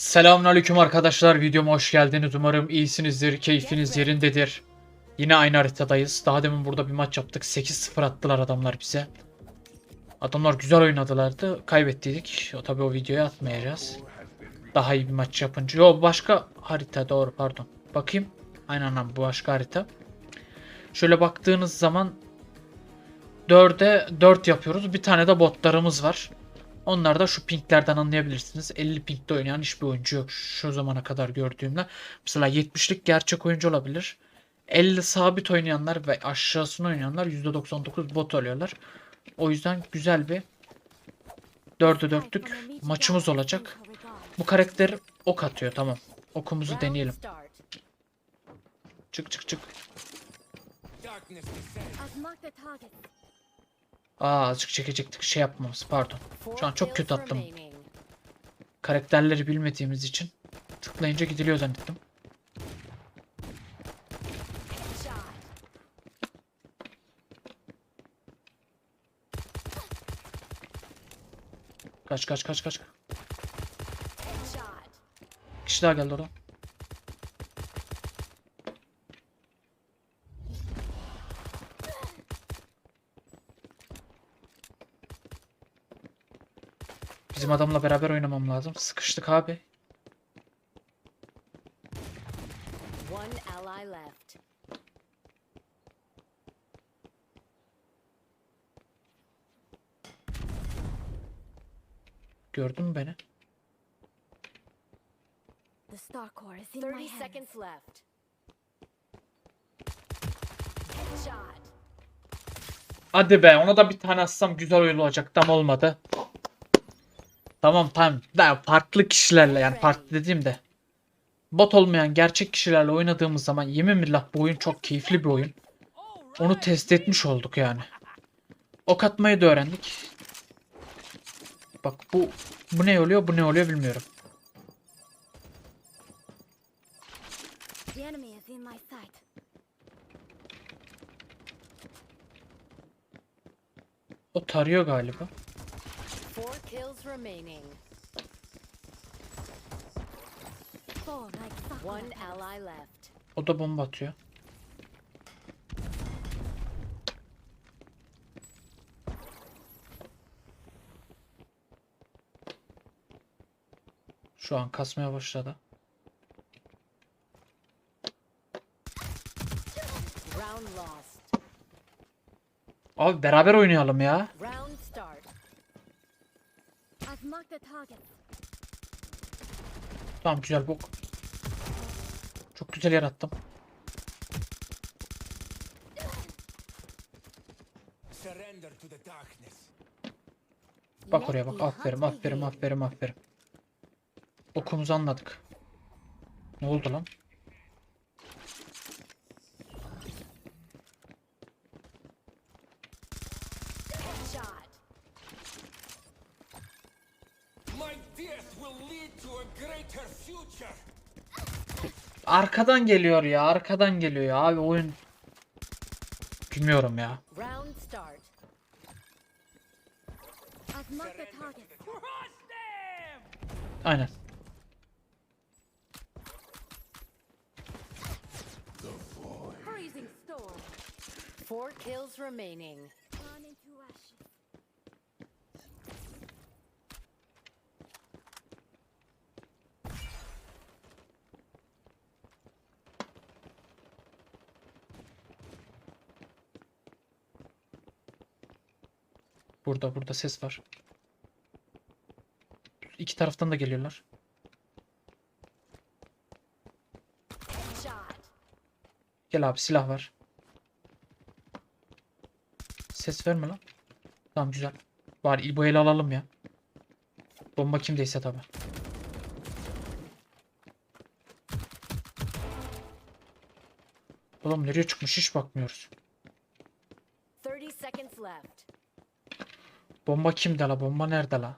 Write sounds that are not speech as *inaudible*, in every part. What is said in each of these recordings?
Selamünaleyküm arkadaşlar. Videoma hoş geldiniz. Umarım iyisinizdir, keyfiniz yerindedir. Yine aynı haritadayız. Daha demin burada bir maç yaptık. 8-0 attılar adamlar bize. Adamlar güzel oynadılardı. Kaybettiydik. O tabii o videoyu atmayacağız. Daha iyi bir maç yapınca. Yo başka harita doğru pardon. Bakayım. Aynen lan bu başka harita. Şöyle baktığınız zaman 4'e 4 yapıyoruz. Bir tane de botlarımız var. Onlar da şu pinklerden anlayabilirsiniz. 50 pinkte oynayan hiçbir oyuncu yok şu zamana kadar gördüğümde. Mesela 70'lik gerçek oyuncu olabilir. 50 sabit oynayanlar ve aşağısını oynayanlar %99 bot oluyorlar. O yüzden güzel bir 4'e 4'lük maçımız olacak. Bu karakter ok atıyor tamam. Okumuzu deneyelim. Çık çık çık. Aa azıcık çekecektik şey yapmamız pardon. Şu an çok kötü attım. Karakterleri bilmediğimiz için tıklayınca gidiliyor zannettim. Kaç kaç kaç kaç. Kişi daha geldi oradan. Bizim adamla beraber oynamam lazım. Sıkıştık abi. One ally left. Gördün mü beni? The Star Core is in 30 my hands. seconds left. Headshot. Hadi be ona da bir tane atsam güzel oyun olacak. Tam olmadı. Tamam tamam. Daha farklı kişilerle yani farklı dediğimde bot olmayan gerçek kişilerle oynadığımız zaman yemin billah bu oyun çok keyifli bir oyun. Onu test etmiş olduk yani. Ok atmayı da öğrendik. Bak bu bu ne oluyor bu ne oluyor bilmiyorum. O tarıyor galiba. Remaining. One ally left. O da bomba atıyor. Şu an kasmaya başladı. Abi beraber oynayalım ya. Round start. I've marked the target. Tamam güzel bok. Çok güzel yarattım. Surrender to the darkness. Bak oraya bak. Aferin aferin aferin aferin. Okumuzu anladık. Ne oldu lan? Arkadan geliyor ya. Arkadan geliyor ya. Abi oyun bilmiyorum ya. Round start. I've marked the target. Crush them! Aynen. Freezing storm. Four kills remaining. Turn into ashes. Burada burada ses var. İki taraftan da geliyorlar. Gel abi silah var. Ses verme lan. Tamam güzel. Bari bu eli alalım ya. Bomba kimdeyse tabi. Oğlum nereye çıkmış hiç bakmıyoruz. 30 seconds left. Bomba kimde la? Bomba nerede la?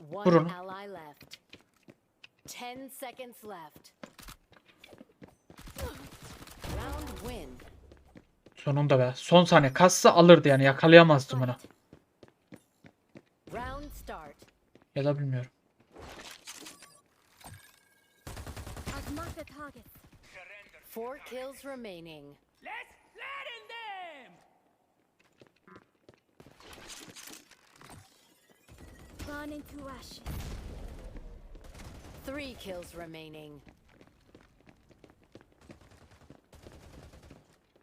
Vur onu. ally left. 10 seconds left. win. Sonunda be. Son saniye. Kassa alırdı yani. Yakalayamazdım onu. Fight. Round start. Ya da bilmiyorum. Four kills remaining. Let's flatten them! Burn into ashes. Three kills remaining.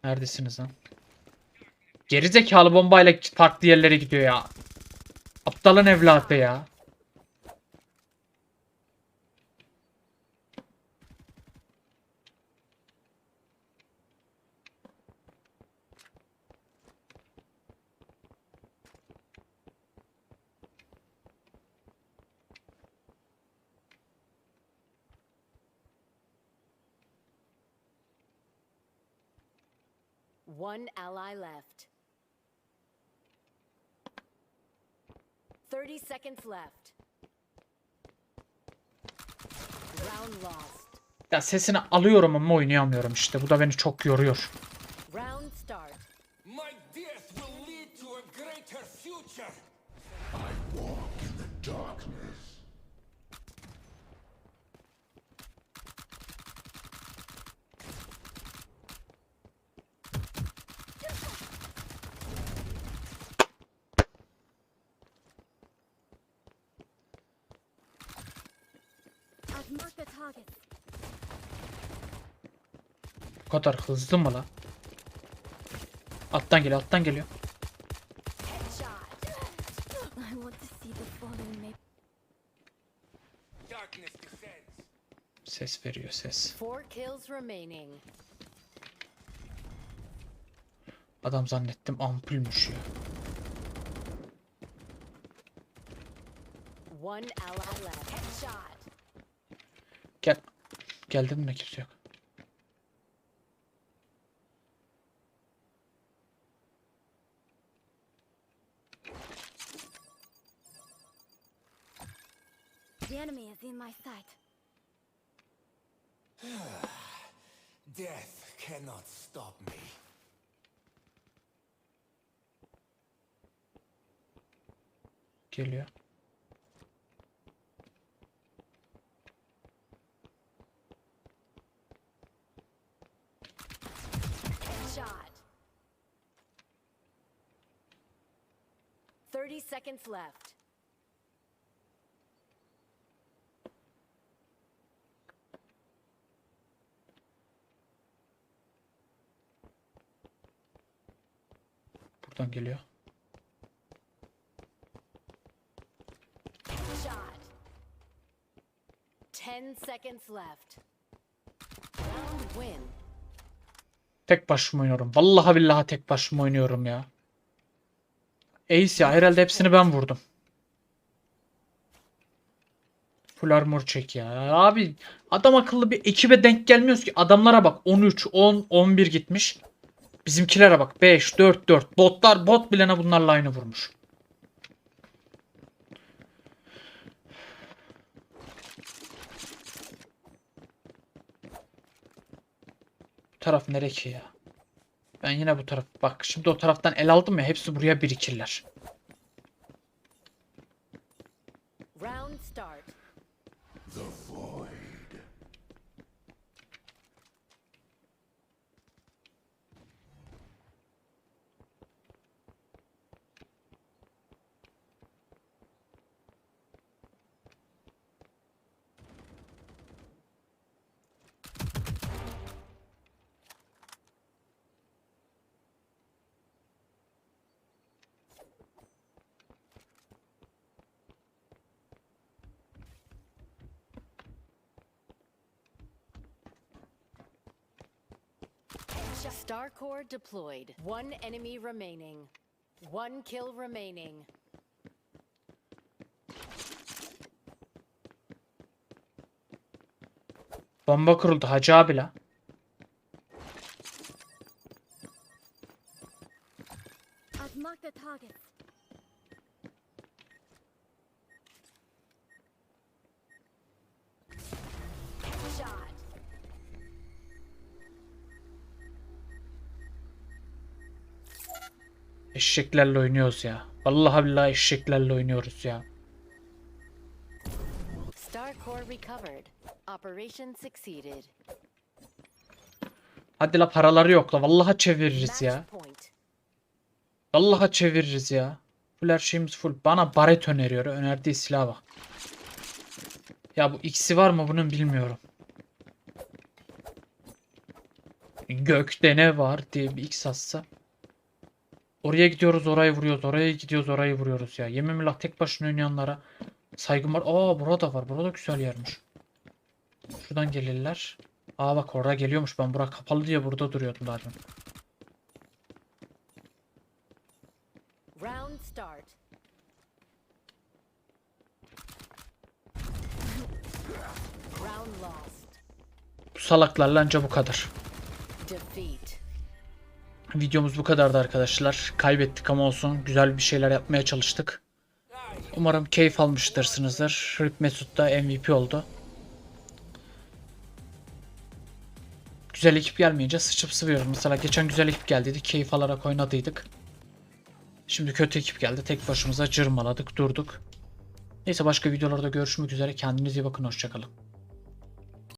Neredesiniz lan? Gerizekalı bombayla farklı yerlere gidiyor ya. Aptalın evladı ya. One ally left. 30 seconds left. Round lost. Ya sesini alıyorum ama oynayamıyorum işte. Bu da beni çok yoruyor. Bu kadar hızlı mı la? Alttan geliyor, alttan geliyor. Ses veriyor ses. Adam zannettim ampulmüş ya. One ally left. Headshot. Gel. Geldin mi kimse yok. The enemy is in my sight. *sighs* Death cannot stop me. Geliyor. Headshot. 30 seconds left. Buradan geliyor. Shot. 10 seconds left. Round win. Tek başıma oynuyorum. Vallahi billahi tek başıma oynuyorum ya. Ace ya herhalde hepsini ben vurdum. Full armor çek ya. Abi adam akıllı bir ekibe denk gelmiyoruz ki. Adamlara bak 13, 10, 11 gitmiş. Bizimkilere bak 5, 4, 4. Botlar bot bilene bunlarla aynı vurmuş. Bu taraf nere ki ya? Ben yine bu taraf. Bak şimdi o taraftan el aldım ya hepsi buraya birikirler. Round start. Star Core deployed. One enemy remaining. One kill remaining. Bomba kuruldu Hacı abi la. Eşeklerle oynuyoruz ya. Vallahi billahi eşeklerle oynuyoruz ya. Hadi la paraları yok la. Vallahi çeviririz ya. Vallahi çeviririz ya. Full her şeyimiz full. Bana baret öneriyor. Önerdiği silah bak. Ya bu X'i var mı bunun bilmiyorum. Gökte ne var diye bir X atsa. Oraya gidiyoruz orayı vuruyoruz. Oraya gidiyoruz orayı vuruyoruz ya. Yemin tek başına oynayanlara saygım var. Aa burada var. Burada güzel yermiş. Şuradan gelirler. Aa bak orada geliyormuş. Ben bura kapalı diye burada duruyordum zaten. Round start. Round lost. Bu salaklarla anca bu kadar. Videomuz bu kadardı arkadaşlar. Kaybettik ama olsun. Güzel bir şeyler yapmaya çalıştık. Umarım keyif almıştırsınızdır. Rip Mesut da MVP oldu. Güzel ekip gelmeyince sıçıp sıvıyoruz. Mesela geçen güzel ekip geldiydi. Keyif alarak oynadıydık. Şimdi kötü ekip geldi. Tek başımıza cırmaladık durduk. Neyse başka videolarda görüşmek üzere. Kendinize iyi bakın. Hoşçakalın.